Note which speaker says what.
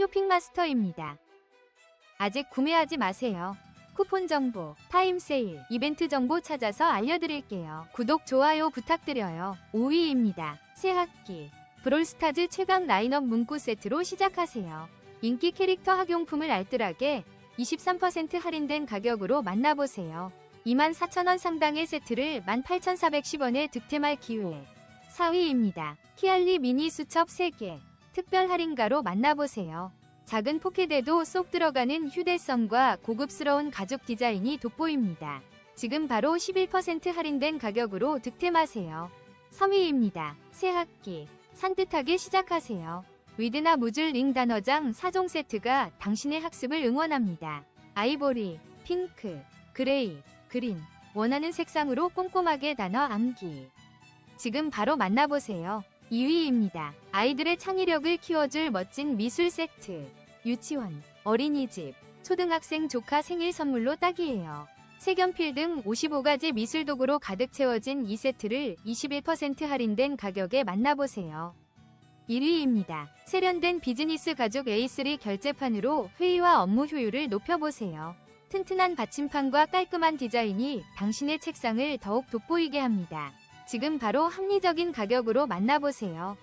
Speaker 1: 쇼핑마스터입니다. 아직 구매하지 마세요. 쿠폰 정보, 타임 세일, 이벤트 정보 찾아서 알려드릴게요. 구독, 좋아요 부탁드려요. 5위입니다. 새 학기. 브롤스타즈 최강 라인업 문구 세트로 시작하세요. 인기 캐릭터 학용품을 알뜰하게 23% 할인된 가격으로 만나보세요. 24,000원 상당의 세트를 18,410원에 득템할 기회. 4위입니다. 키알리 미니 수첩 3개. 특별 할인가로 만나보세요. 작은 포켓에도 쏙 들어가는 휴대성과 고급스러운 가죽 디자인이 돋보입니다. 지금 바로 11% 할인된 가격으로 득템하세요. 3위입니다. 새 학기. 산뜻하게 시작하세요. 위드나 무줄 링 단어장 4종 세트가 당신의 학습을 응원합니다. 아이보리, 핑크, 그레이, 그린. 원하는 색상으로 꼼꼼하게 단어 암기. 지금 바로 만나보세요. 2위입니다. 아이들의 창의력을 키워줄 멋진 미술 세트. 유치원, 어린이집, 초등학생 조카 생일 선물로 딱이에요. 색연필 등 55가지 미술 도구로 가득 채워진 이 세트를 21% 할인된 가격에 만나보세요. 1위입니다. 세련된 비즈니스 가죽 A3 결제판으로 회의와 업무 효율을 높여보세요. 튼튼한 받침판과 깔끔한 디자인이 당신의 책상을 더욱 돋보이게 합니다. 지금 바로 합리적인 가격으로 만나보세요.